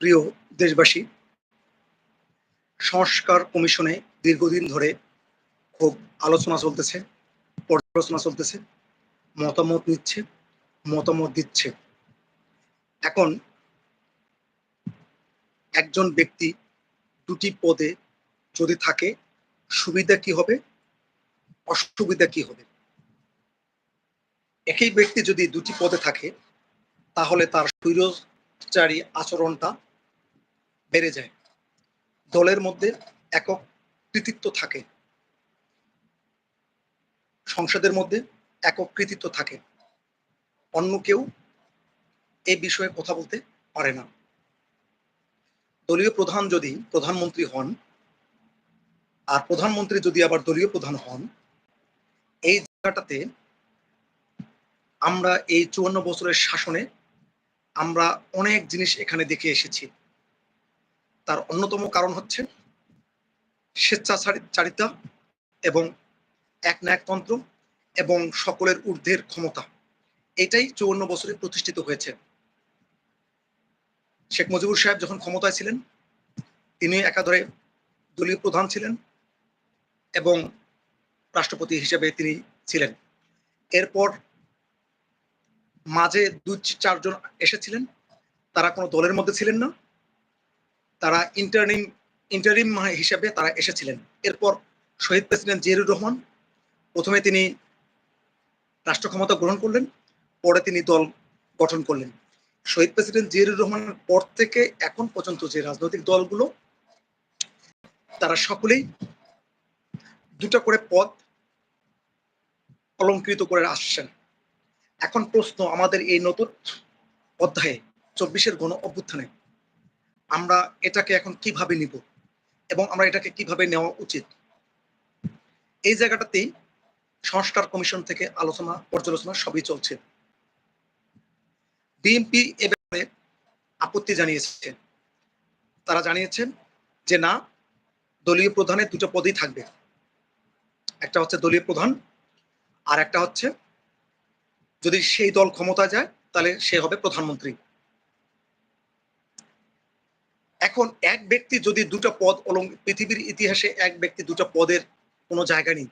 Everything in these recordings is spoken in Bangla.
প্রিয় দেশবাসী, সংস্কার কমিশনে দীর্ঘদিন ধরে খুব আলোচনা চলতেছে, পর্যালোচনা চলতেছে, মতামত নিচ্ছে, মতামত দিচ্ছে। এখন একজন ব্যক্তি দুটি পদে যদি থাকে, সুবিধা কি হবে, অসুবিধা কি হবে? একই ব্যক্তি যদি দুটি পদে থাকে, তাহলে তার স্বৈরচারী আচরণটা বেড়ে যায়। দলের মধ্যে একক কৃতিত্ব থাকে। সংসদের মধ্যে একক কৃতিত্ব থাকে। অন্য কেউ এ বিষয়ে কথা বলতে পারে না। দলীয় প্রধান যদি প্রধানমন্ত্রী হন আর প্রধানমন্ত্রী যদি আবার দলীয় প্রধান হন, এই জায়গাটাতে আমরা এই চুয়ান্ন বছরের শাসনে আমরা অনেক জিনিস এখানে দেখে এসেছি। তার অন্যতম কারণ হচ্ছে স্বেচ্ছাচারিতা এবং এক ন্যায়তন্ত্র এবং সকলের ঊর্ধ্বের ক্ষমতা। এটাই চৌন্ন বছরে প্রতিষ্ঠিত হয়েছে। শেখ মুজিবুর সাহেব যখন ক্ষমতায় ছিলেন, তিনি একাধারে দলীয় প্রধান ছিলেন এবং রাষ্ট্রপতি হিসেবে তিনি ছিলেন। এরপর মাঝে দুই চারজন এসেছিলেন, তারা কোনো দলের মধ্যে ছিলেন না। তারা ইন্টারনিম ইন্টারিম হিসেবে তারা এসেছিলেন। এরপর শহীদ প্রেসিডেন্ট জিয়ারুর রহমান প্রথমে তিনি রাষ্ট্র ক্ষমতা গ্রহণ করলেন, পরে তিনি দল গঠন করলেন। শহীদ প্রেসিডেন্ট জিয়ারুর রহমানের পর থেকে এখন পর্যন্ত যে রাজনৈতিক দলগুলো, তারা সকলেই দুটা করে পদ অলঙ্কৃত করে আসছেন। এখন প্রশ্ন আমাদের এই নতুন অধ্যায়ে চব্বিশের গণ অভ্যুত্থানে আমরা এটাকে এখন কীভাবে নিব? এবং আমরা এটাকে কীভাবে নেওয়া উচিত? এই জায়গাটাতেই সংস্কার কমিশন থেকে আলোচনা, পর্যালোচনা সবই চলছে। বিএনপি এ ব্যাপারে আপত্তি জানিয়েছে। তারা জানিয়েছেন যে না, দলীয় প্রধানের দুটো পদই থাকবে। একটা হচ্ছে দলীয় প্রধান আর একটা হচ্ছে যদি সেই দল ক্ষমতা যায়, তাহলে সে হবে প্রধানমন্ত্রী। এখন এক ব্যক্তি যদি দুটো পদ পৃথিবীর ইতিহাসে এক ব্যক্তি দুটা পদের কোনো জায়গা নেই।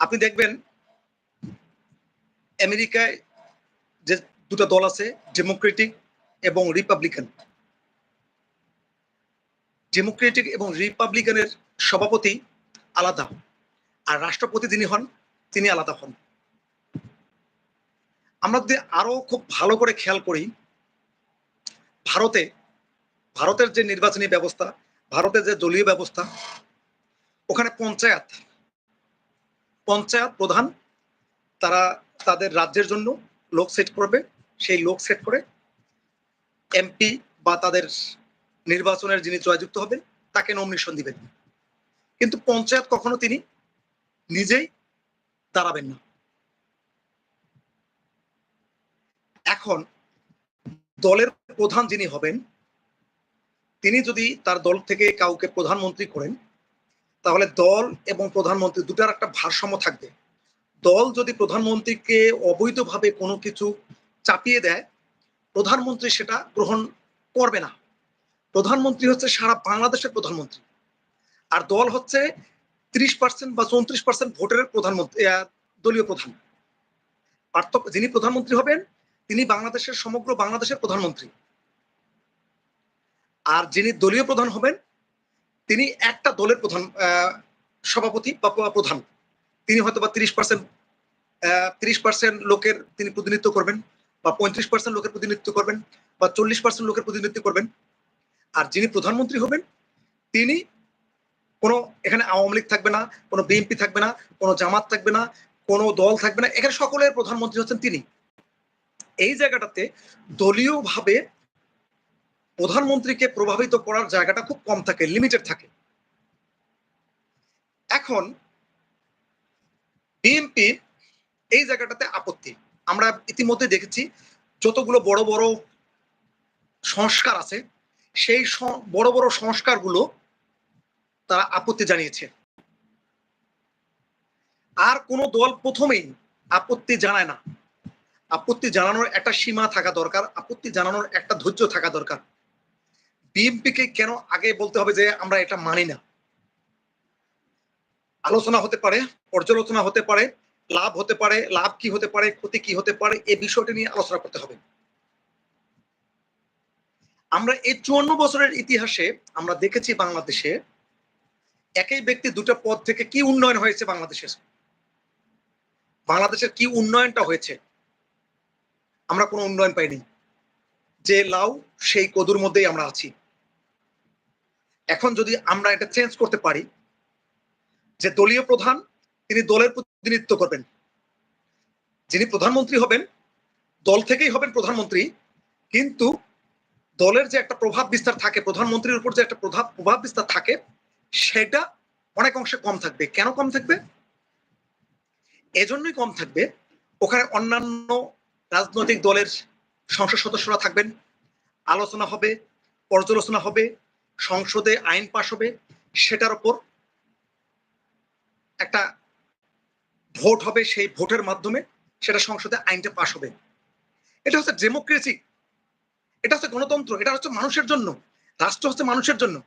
আপনি দেখবেন আমেরিকায় যে দুটো দল আছে ডেমোক্রেটিক এবং রিপাবলিকান ডেমোক্রেটিক এবং রিপাবলিকানের সভাপতি আলাদা আর রাষ্ট্রপতি যিনি হন, তিনি আলাদা হন। আমরা যদি আরও খুব ভালো করে খেয়াল করি ভারতে, ভারতের যে নির্বাচনী ব্যবস্থা, ভারতের যে দলীয় ব্যবস্থা, ওখানে পঞ্চায়েত পঞ্চায়েত প্রধান তারা তাদের রাজ্যের জন্য লোক সেট করবে। সেই লোক সেট করে এমপি বা তাদের নির্বাচনের যিনি জয়যুক্ত হবেন তাকে নমিনেশন দিবেন। কিন্তু পঞ্চায়েত কখনো তিনি নিজেই দাঁড়াবেন না। এখন দলের প্রধান যিনি হবেন, তিনি যদি তার দল থেকে কাউকে প্রধানমন্ত্রী করেন, তাহলে দল এবং প্রধানমন্ত্রী দুটার একটা ভারসাম্য থাকবে। দল যদি প্রধানমন্ত্রীকে অবৈধভাবে কোনো কিছু চাপিয়ে দেয়, প্রধানমন্ত্রী সেটা গ্রহণ করবে না। প্রধানমন্ত্রী হচ্ছে সারা বাংলাদেশের প্রধানমন্ত্রী। আর দল হচ্ছে ত্রিশ পার্সেন্ট বা চৌত্রিশ পার্সেন্ট ভোটের প্রধানমন্ত্রী দলীয় প্রধান। পার্থক্য যিনি প্রধানমন্ত্রী হবেন তিনি বাংলাদেশের সমগ্র বাংলাদেশের প্রধানমন্ত্রী। আর যিনি দলীয় প্রধান হবেন, তিনি একটা দলের প্রধান সভাপতি বা প্রধান। তিনি হয়তো বা তিরিশ পার্সেন্ট তিরিশ পার্সেন্ট লোকের তিনি প্রতিনিধিত্ব করবেন বা পঁয়ত্রিশ পার্সেন্ট লোকের প্রতিনিধিত্ব করবেন বা চল্লিশ পার্সেন্ট লোকের প্রতিনিধিত্ব করবেন। আর যিনি প্রধানমন্ত্রী হবেন, তিনি কোনো, এখানে আওয়ামী লীগ থাকবে না, কোনো বিএনপি থাকবে না, কোনো জামাত থাকবে না, কোনো দল থাকবে না, এখানে সকলের প্রধানমন্ত্রী হচ্ছেন তিনি। এই জায়গাটাতে দলীয়ভাবে প্রধানমন্ত্রীকে প্রভাবিত করার জায়গাটা খুব কম থাকে লিমিটেড থাকে। এখন বিএনপি এই জায়গাটাতে আপত্তি। আমরা ইতিমধ্যে দেখেছি যতগুলো বড় বড় সংস্কার আছে, সেই বড় বড় সংস্কারগুলো তারা আপত্তি জানিয়েছে। আর কোন দল প্রথমেই আপত্তি জানায় না। আপত্তি জানানোর একটা সীমা থাকা দরকার, আপত্তি জানানোর একটা ধৈর্য থাকা দরকার। বিএনপিকে কেন আগে বলতে হবে যে আমরা এটা মানি না? আলোচনা হতে পারে, পর্যালোচনা হতে পারে, লাভ হতে পারে, লাভ কি হতে পারে, ক্ষতি কি হতে পারে এই বিষয়টি নিয়ে আলোচনা করতে হবে। আমরা এই চুয়ান্ন বছরের ইতিহাসে আমরা দেখেছি বাংলাদেশে একই ব্যক্তি দুটো পদ থেকে কি উন্নয়ন হয়েছে বাংলাদেশের? বাংলাদেশের কি উন্নয়নটা হয়েছে? আমরা কোনো উন্নয়ন পাইনি। যে লাউ, সেই কদুর মধ্যেই আমরা আছি। এখন যদি আমরা এটা চেঞ্জ করতে পারি, যে দলীয় প্রধান, তিনি দলের প্রতিনিধিত্ব করবেন। যিনি প্রধানমন্ত্রী হবেন, দল থেকেই হবেন প্রধানমন্ত্রী, কিন্তু দলের যে একটা প্রভাব বিস্তার থাকে, প্রধানমন্ত্রীর উপর যে একটা প্রভাব প্রভাব বিস্তার থাকে, সেটা অনেক অংশে কম থাকবে। কেন কম থাকবে? এজন্যই কম থাকবে। ওখানে অন্যান্য রাজনৈতিক দলের সংসদ সদস্যরা থাকবেন। আলোচনা হবে, পর্যালোচনা হবে, সংসদে আইন পাশ হবে, সেটার উপর একটা ভোট হবে, সেই ভোটের মাধ্যমে সেটা সংসদে আইনটা পাশ হবে। এটা হচ্ছে ডেমোক্রেসি। এটা হচ্ছে গণতন্ত্র। এটা হচ্ছে মানুষের জন্য। রাষ্ট্র হচ্ছে মানুষের জন্য।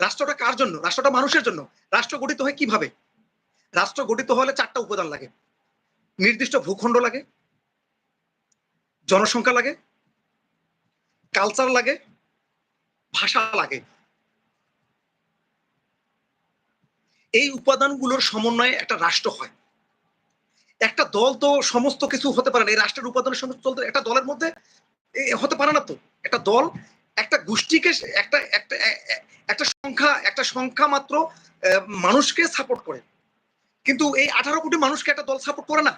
রাষ্ট্রটা কার জন্য? রাষ্ট্রটা মানুষের জন্য। রাষ্ট্র গঠিত হয় কীভাবে? রাষ্ট্র গঠিত হলে চারটা উপাদান লাগে। নির্দিষ্ট ভূখণ্ড লাগে, জনসংখ্যা লাগে কালচার লাগে, ভাষা লাগে। এই উপাদানগুলোর সমন্বয়ে একটা রাষ্ট্র হয়। একটা দল তো সমস্ত কিছু হতে পারে না, এই রাষ্ট্রের উপাদানের সমস্ত চলতে, একটা দলের মধ্যে হতে পারে না তো। একটা দল, একটা গোষ্ঠীকে একটা একটা একটা সংখ্যা একটা সংখ্যা মাত্র মানুষকে সাপোর্ট করে। কিন্তু এই আঠারো কোটি মানুষকে একটা দল সাপোর্ট করে না।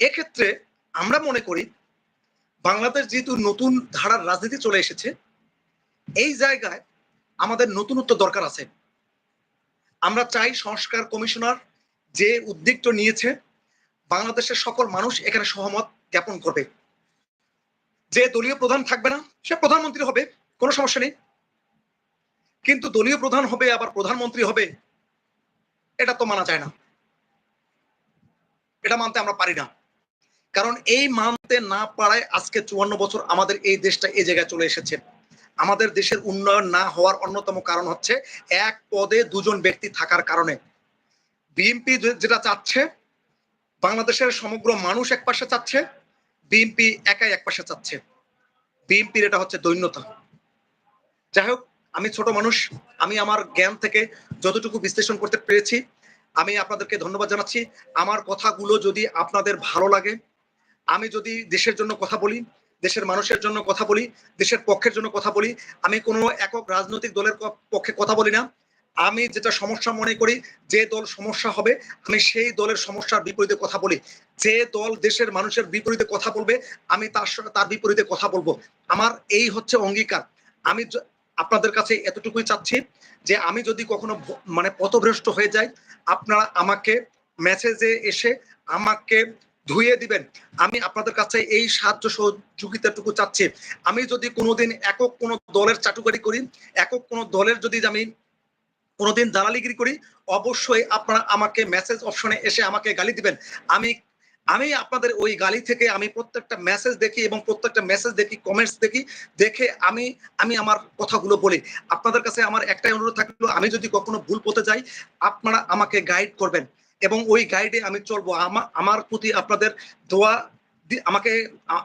এক্ষেত্রে আমরা মনে করি বাংলাদেশ যেহেতু নতুন ধারার রাজনীতি চলে এসেছে, এই জায়গায় আমাদের নতুনত্ব দরকার আছে। আমরা চাই সংস্কার কমিশনার যে উদ্যোগটা নিয়েছে, বাংলাদেশের সকল মানুষ এখানে সহমত জ্ঞাপন করবে। যে দলীয় প্রধান থাকবে না, সে প্রধানমন্ত্রী হবে, কোনো সমস্যা নেই। কিন্তু দলীয় প্রধান হবে, আবার প্রধানমন্ত্রী হবে, এটা তো মানা যায় না। এটা মানতে আমরা পারি না। কারণ এই মানতে না পারায় আজকে চুয়ান্ন বছর আমাদের এই দেশটা এই জায়গায় চলে এসেছে। আমাদের দেশের উন্নয়ন না হওয়ার অন্যতম কারণ হচ্ছে এক পদে দুজন ব্যক্তি থাকার কারণে। বিএনপি যেটা চাচ্ছে, বাংলাদেশের সমগ্র মানুষ এক পাশে চাচ্ছে বিএনপি একাই এক পাশে চাচ্ছে। বিএনপির এটা হচ্ছে দৈন্যতা। যাই হোক, আমি ছোট মানুষ, আমি আমার জ্ঞান থেকে যতটুকু বিশ্লেষণ করতে পেরেছি, আমি আপনাদেরকে ধন্যবাদ জানাচ্ছি। আমার কথাগুলো যদি আপনাদের ভালো লাগে আমি যদি দেশের জন্য কথা বলি, দেশের মানুষের জন্য কথা বলি, দেশের পক্ষের জন্য কথা বলি, আমি কোনো একক রাজনৈতিক দলের পক্ষে কথা বলি না। আমি যেটা সমস্যা মনে করি, যে দল সমস্যা হবে, আমি সেই দলের সমস্যার বিপরীতে কথা বলি। যে দল দেশের মানুষের বিপরীতে কথা বলবে, আমি তার সঙ্গে তার বিপরীতে কথা বলব। আমার এই হচ্ছে অঙ্গীকার। আমি আপনাদের কাছে এতটুকুই চাচ্ছি যে আমি যদি কখনো মানে পথভ্রষ্ট হয়ে যাই, আপনারা আমাকে মেসেজে এসে আমাকে ধুয়ে দিবেন। আমি আপনাদের কাছে এই সাহায্য সহযোগিতাটুকু চাচ্ছি। আমি যদি কোনোদিন একক কোনো দলের চাটুকারি করি, একক কোনো দলের যদি আমি কোনোদিন দালালিগিরি করি, অবশ্যই আপনারা আমাকে মেসেজ অপশনে এসে আমাকে গালি দিবেন। আমি আমি আপনাদের ওই গালি থেকে আমি প্রত্যেকটা মেসেজ দেখি এবং প্রত্যেকটা মেসেজ দেখি কমেন্টস দেখি, দেখে আমি আমি আমার কথাগুলো বলি। আপনাদের কাছে আমার একটাই অনুরোধ থাকল, আমি যদি কখনো ভুল পথে যাই, আপনারা আমাকে গাইড করবেন। এবং ওই গাইডে আমি চলবো। আমার প্রতি আপনাদের দোয়া আমাকে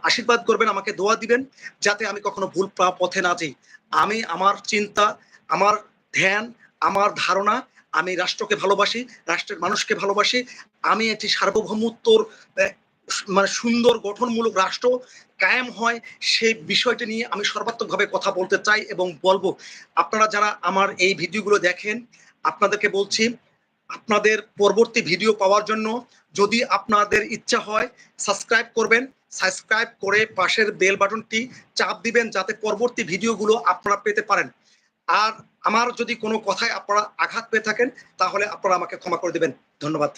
আশীর্বাদ করবেন, আমাকে দোয়া দিবেন, যাতে আমি কখনো ভুল পথে না যাই। আমি আমার চিন্তা, আমার ধ্যান, আমার ধারণা, আমি রাষ্ট্রকে ভালোবাসি, রাষ্ট্রের মানুষকে ভালোবাসি। আমি একটি সার্বভৌমত্বর মানে সুন্দর, গঠনমূলক রাষ্ট্র কায়েম হয়, সেই বিষয়টি নিয়ে আমি সর্বাত্মকভাবে কথা বলতে চাই এবং বলব। আপনারা যারা আমার এই ভিডিওগুলো দেখেন, আপনাদেরকে বলছি আপনাদের পরবর্তী ভিডিও পাওয়ার জন্য যদি আপনাদের ইচ্ছা হয় সাবস্ক্রাইব করবেন সাবস্ক্রাইব করে পাশের বেল বাটনটি চাপ দিবেন যাতে পরবর্তী ভিডিওগুলো আপনারা পেতে পারেন। আর আমার যদি কোনো কথায় আপনারা আঘাত পেয়ে থাকেন, তাহলে আপনারা আমাকে ক্ষমা করে দেবেন। ধন্যবাদ।